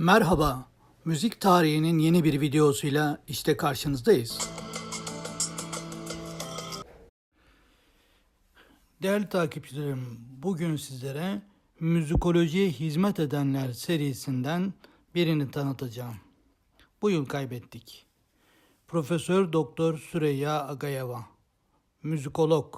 Merhaba, müzik tarihinin yeni bir videosuyla işte karşınızdayız. Değerli takipçilerim, bugün sizlere müzikolojiye hizmet edenler serisinden birini tanıtacağım. Bu yıl kaybettik. Profesör Doktor Süreyya Agayeva, müzikolog,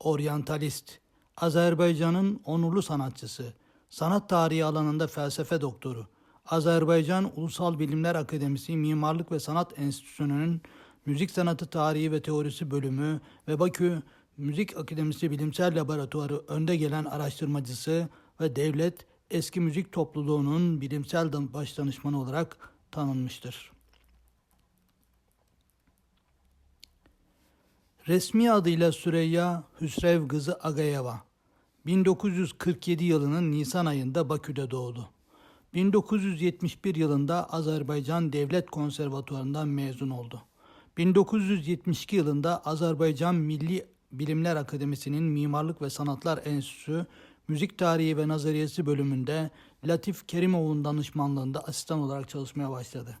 oryantalist, Azerbaycan'ın onurlu sanatçısı, sanat tarihi alanında felsefe doktoru, Azerbaycan Ulusal Bilimler Akademisi Mimarlık ve Sanat Enstitüsü'nün Müzik Sanatı Tarihi ve Teorisi bölümü ve Bakü Müzik Akademisi Bilimsel Laboratuvarı önde gelen araştırmacısı ve devlet eski müzik topluluğunun bilimsel dan- başdanışmanı olarak tanınmıştır. Resmi adıyla Süreyya Hüsrev kızı Agayeva. 1947 yılının Nisan ayında Bakü'de doğdu. 1971 yılında Azerbaycan Devlet Konservatuvarı'ndan mezun oldu. 1972 yılında Azerbaycan Milli Bilimler Akademisi'nin Mimarlık ve Sanatlar Enstitüsü Müzik Tarihi ve Nazariyesi bölümünde Latif Kerimov'un danışmanlığında asistan olarak çalışmaya başladı.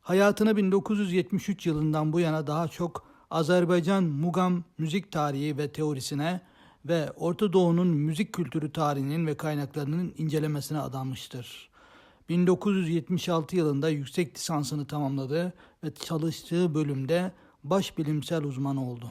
Hayatını 1973 yılından bu yana daha çok Azerbaycan Mugam müzik tarihi ve teorisine ve Orta Doğu'nun müzik kültürü tarihinin ve kaynaklarının incelemesine adanmıştır. 1976 yılında yüksek lisansını tamamladı ve çalıştığı bölümde baş bilimsel uzmanı oldu.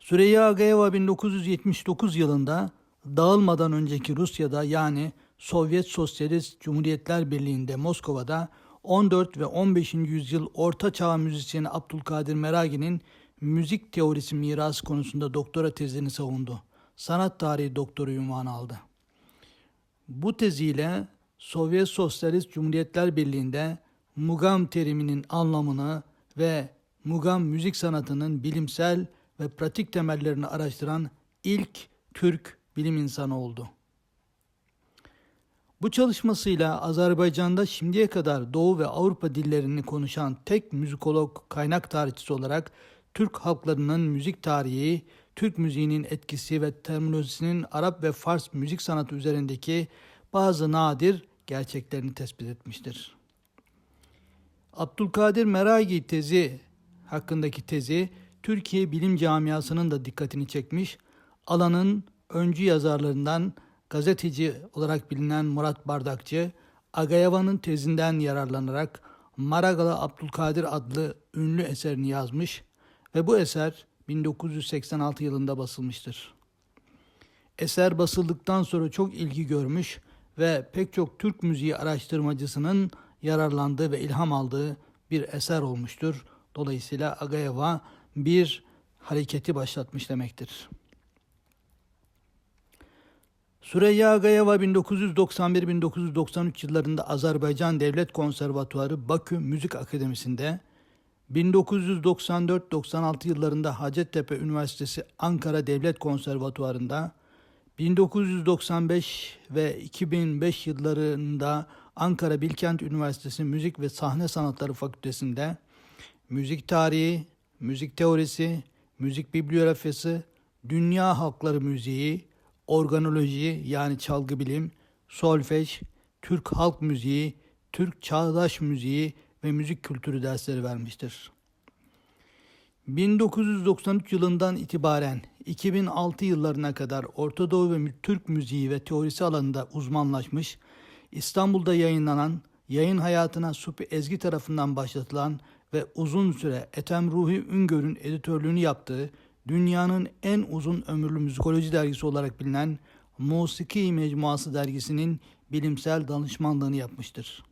Süreyya Agayeva 1979 yılında dağılmadan önceki Rusya'da yani Sovyet Sosyalist Cumhuriyetler Birliği'nde Moskova'da 14 ve 15. yüzyıl Orta Çağ müzisyeni Abdülkadir Meragi'nin müzik teorisi mirası konusunda doktora tezini savundu. Sanat tarihi doktoru unvanı aldı. Bu teziyle Sovyet Sosyalist Cumhuriyetler Birliği'nde mugam teriminin anlamını ve mugam müzik sanatının bilimsel ve pratik temellerini araştıran ilk Türk bilim insanı oldu. Bu çalışmasıyla Azerbaycan'da şimdiye kadar Doğu ve Avrupa dillerini konuşan tek müzikolog kaynak tarihçisi olarak Türk halklarının müzik tarihi, Türk müziğinin etkisi ve terminolojisinin Arap ve Fars müzik sanatı üzerindeki bazı nadir gerçeklerini tespit etmiştir. Abdülkadir Meragi tezi hakkındaki tezi Türkiye bilim camiasının da dikkatini çekmiş. Alanın öncü yazarlarından gazeteci olarak bilinen Murat Bardakçı, Agayeva'nın tezinden yararlanarak Maragalı Abdülkadir adlı ünlü eserini yazmış ve bu eser 1986 yılında basılmıştır. Eser basıldıktan sonra çok ilgi görmüş ve pek çok Türk müziği araştırmacısının yararlandığı ve ilham aldığı bir eser olmuştur. Dolayısıyla Agayeva bir hareketi başlatmış demektir. Süreyya Agayeva 1991-1993 yıllarında Azerbaycan Devlet Konservatuarı Bakü Müzik Akademisi'nde 1994-96 yıllarında Hacettepe Üniversitesi Ankara Devlet Konservatuvarı'nda 1995 ve 2005 yıllarında Ankara Bilkent Üniversitesi Müzik ve Sahne Sanatları Fakültesi'nde müzik tarihi, müzik teorisi, müzik bibliografyası, dünya halkları müziği, organoloji yani çalgı bilim, solfej, Türk halk müziği, Türk çağdaş müziği ve müzik kültürü dersleri vermiştir. 1993 yılından itibaren 2006 yıllarına kadar Orta Doğu ve Türk müziği ve teorisi alanında uzmanlaşmış, İstanbul'da yayınlanan, yayın hayatına Supi Ezgi tarafından başlatılan ve uzun süre Ethem Ruhi Üngör'ün editörlüğünü yaptığı dünyanın en uzun ömürlü müzikoloji dergisi olarak bilinen Musiki Mecmuası dergisinin bilimsel danışmanlığını yapmıştır.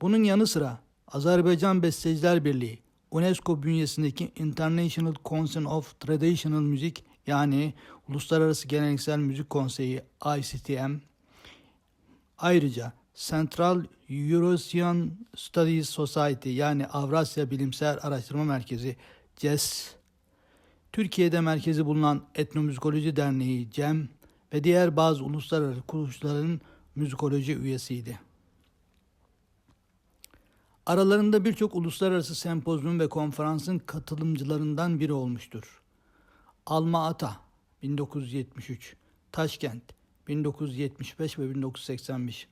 Bunun yanı sıra Azerbaycan Besteciler Birliği, UNESCO bünyesindeki International Council of Traditional Music yani Uluslararası Geleneksel Müzik Konseyi ICTM, ayrıca Central Eurasian Studies Society yani Avrasya Bilimsel Araştırma Merkezi CES, Türkiye'de merkezi bulunan Etnomüzikoloji Derneği CEM ve diğer bazı uluslararası kuruluşların müzikoloji üyesiydi. Aralarında birçok uluslararası sempozyum ve konferansın katılımcılarından biri olmuştur. Alma Ata 1973, Taşkent 1975 ve 1985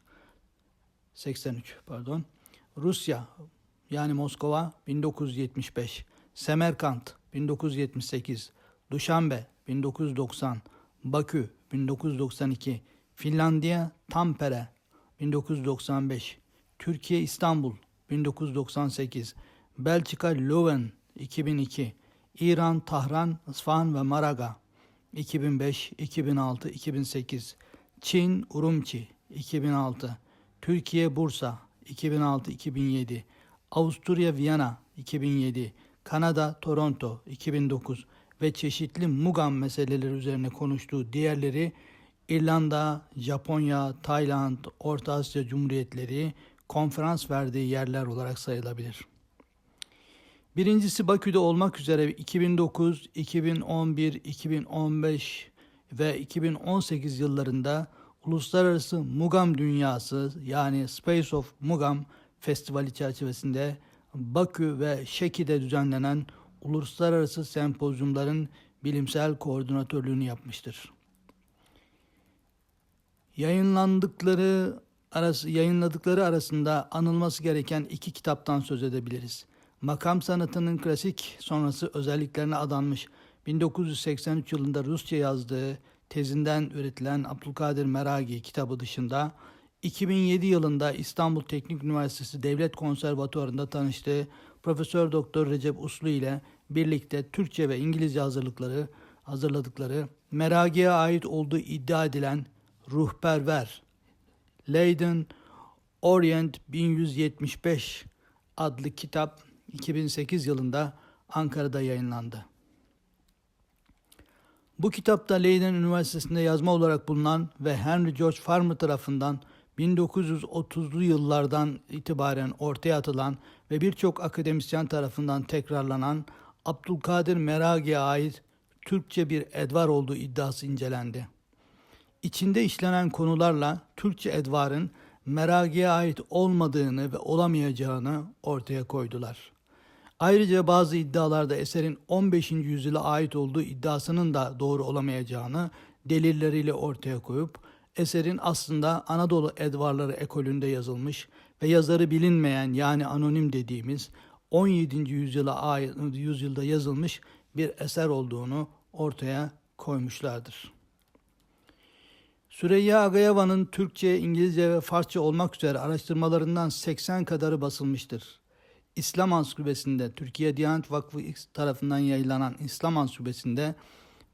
83 pardon. Rusya yani Moskova 1975, Semerkant 1978, Duşanbe 1990, Bakü 1992, Finlandiya Tampere 1995, Türkiye İstanbul 1998, Belçika Leuven 2002, İran Tahran, İsfahan ve Maraga 2005, 2006, 2008, Çin Urumçi 2006, Türkiye Bursa 2006-2007, Avusturya Viyana 2007, Kanada Toronto 2009 ve çeşitli Mugam meseleleri üzerine konuştuğu diğerleri İrlanda, Japonya, Tayland, Orta Asya Cumhuriyetleri konferans verdiği yerler olarak sayılabilir. Birincisi Bakü'de olmak üzere 2009, 2011, 2015 ve 2018 yıllarında Uluslararası Mugam Dünyası yani Space of Mugam Festivali çerçevesinde Bakü ve Şeki'de düzenlenen uluslararası sempozyumların bilimsel koordinatörlüğünü yapmıştır. Yayınlandıkları arası, yayınladıkları arasında anılması gereken iki kitaptan söz edebiliriz. Makam sanatının klasik sonrası özelliklerine adanmış 1983 yılında Rusça yazdığı tezinden üretilen Abdülkadir Meragi kitabı dışında 2007 yılında İstanbul Teknik Üniversitesi Devlet Konservatuvarı'nda tanıştığı Profesör Doktor Recep Uslu ile birlikte Türkçe ve İngilizce hazırlıkları hazırladıkları Meragi'ye ait olduğu iddia edilen Ruhperver Leiden Orient 1175 adlı kitap 2008 yılında Ankara'da yayınlandı. Bu kitapta Leiden Üniversitesi'nde yazma olarak bulunan ve Henry George Farmer tarafından 1930'lu yıllardan itibaren ortaya atılan ve birçok akademisyen tarafından tekrarlanan Abdülkadir Meragi'ye ait Türkçe bir edvar olduğu iddiası incelendi. İçinde işlenen konularla Türkçe edvarın Meragi'ye ait olmadığını ve olamayacağını ortaya koydular. Ayrıca bazı iddialarda eserin 15. yüzyıla ait olduğu iddiasının da doğru olamayacağını delilleriyle ortaya koyup eserin aslında Anadolu Edvarları ekolünde yazılmış ve yazarı bilinmeyen yani anonim dediğimiz 17. yüzyıla ait yüzyılda yazılmış bir eser olduğunu ortaya koymuşlardır. Süreyya Agayeva'nın Türkçe, İngilizce ve Farsça olmak üzere araştırmalarından 80 kadarı basılmıştır. İslam Ansiklopedisi'nde Türkiye Diyanet Vakfı tarafından yayınlanan İslam Ansiklopedisi'nde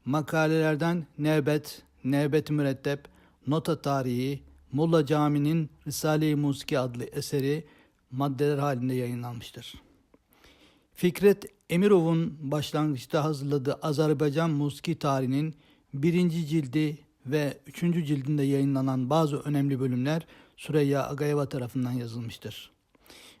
makalelerden Nevbet, Nevbet-i Mürettep, Nota Tarihi, Mulla Cami'nin Risale-i Musiki adlı eseri maddeler halinde yayınlanmıştır. Fikret Emirov'un başlangıçta hazırladığı Azerbaycan Musiki tarihinin birinci cildi ve üçüncü cildinde yayınlanan bazı önemli bölümler Süreyya Agayeva tarafından yazılmıştır.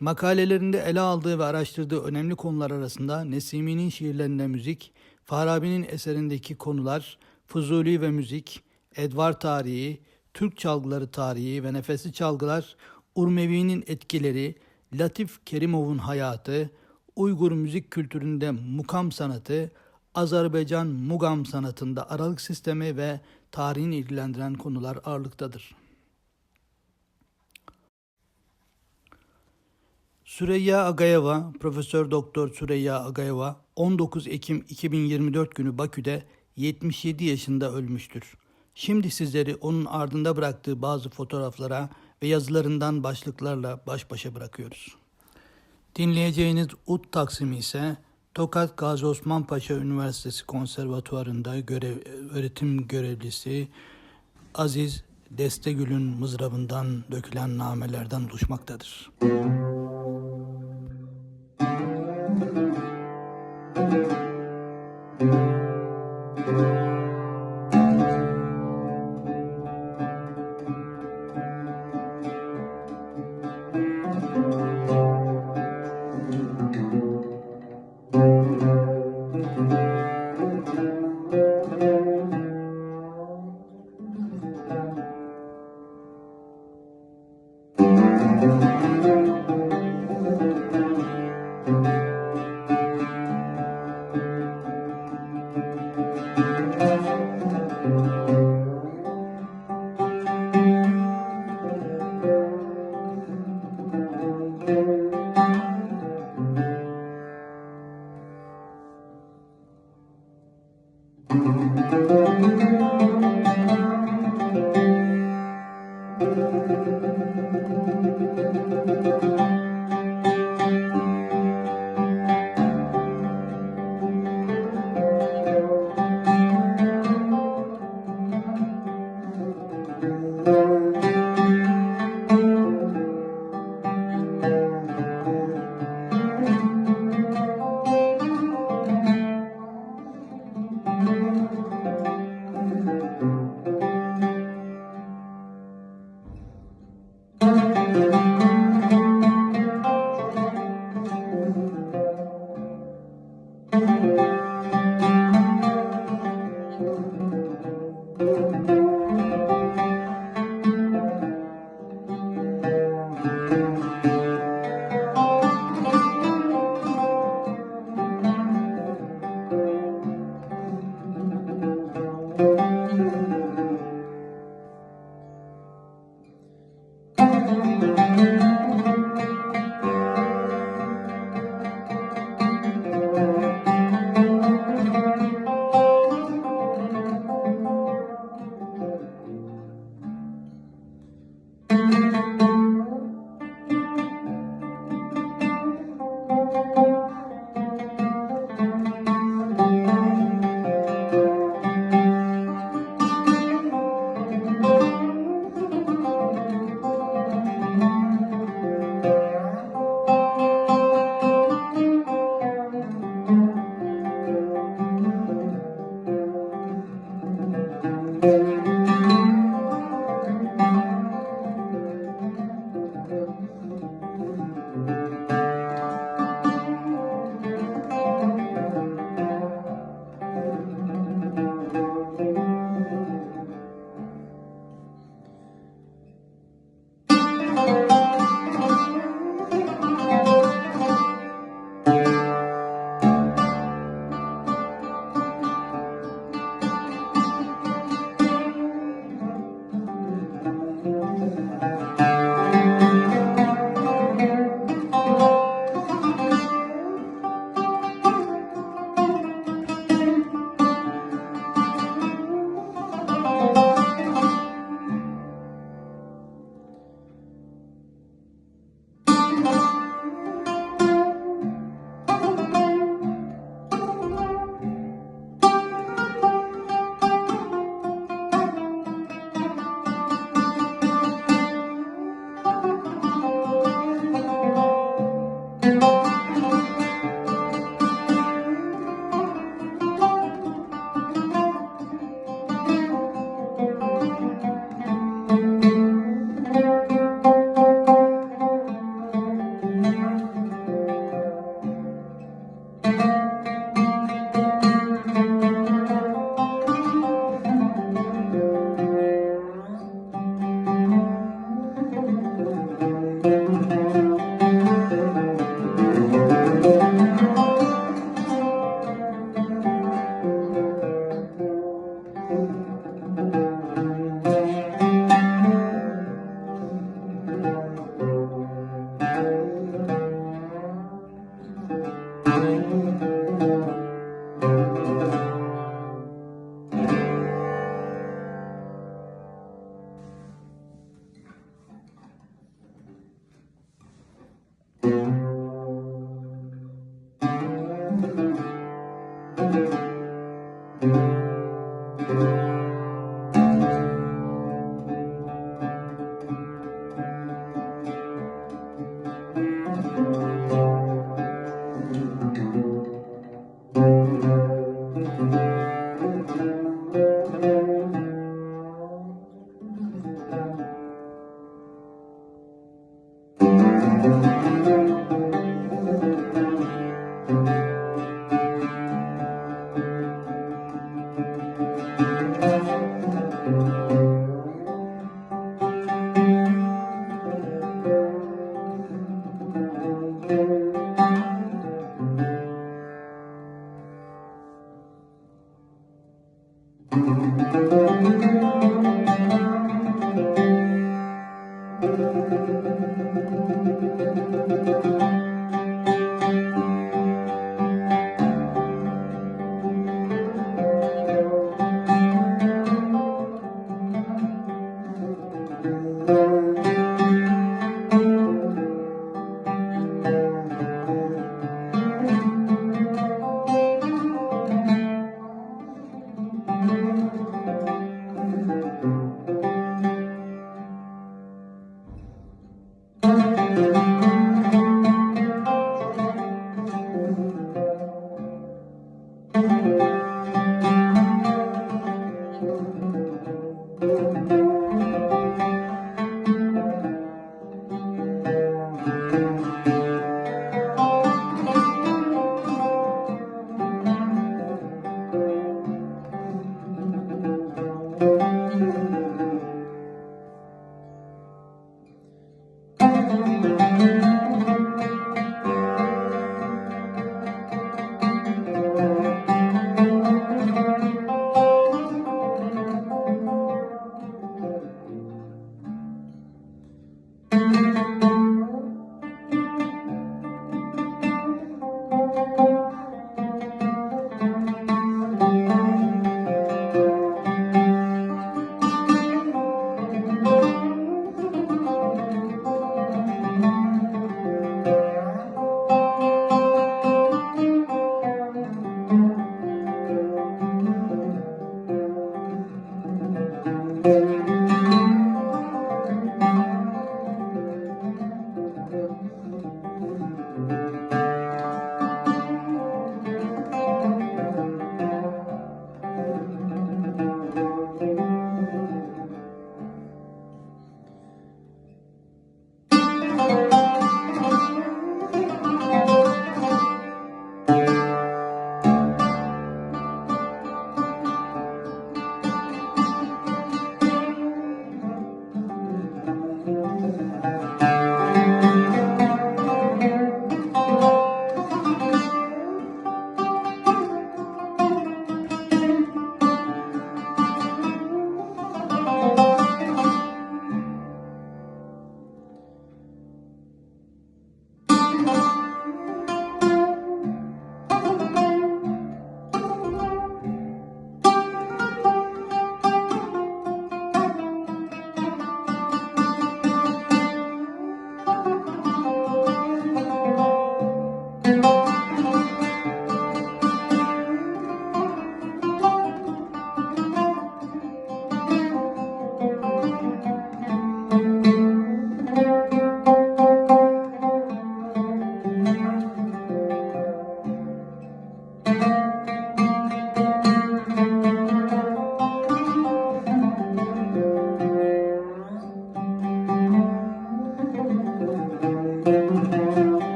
Makalelerinde ele aldığı ve araştırdığı önemli konular arasında Nesimi'nin şiirlerinde müzik, Farabi'nin eserindeki konular, Fuzuli ve müzik, Edvar tarihi, Türk çalgıları tarihi ve nefesli çalgılar, Urmevi'nin etkileri, Latif Kerimov'un hayatı, Uygur müzik kültüründe mukam sanatı, Azerbaycan mugam sanatında aralık sistemi ve tarihini ilgilendiren konular ağırlıktadır. Süreyya Agayeva, Profesör Doktor Süreyya Agayeva 19 Ekim 2024 günü Bakü'de 77 yaşında ölmüştür. Şimdi sizleri onun ardında bıraktığı bazı fotoğraflara ve yazılarından başlıklarla baş başa bırakıyoruz. Dinleyeceğiniz ut taksimi ise Tokat Gazi Osman Paşa Üniversitesi Konservatuvarı'nda görev, öğretim görevlisi Aziz Destegül'ün mızrabından dökülen namelerden oluşmaktadır. Müzik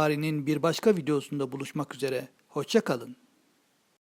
Tarihinin bir başka videosunda buluşmak üzere. Hoşça kalın.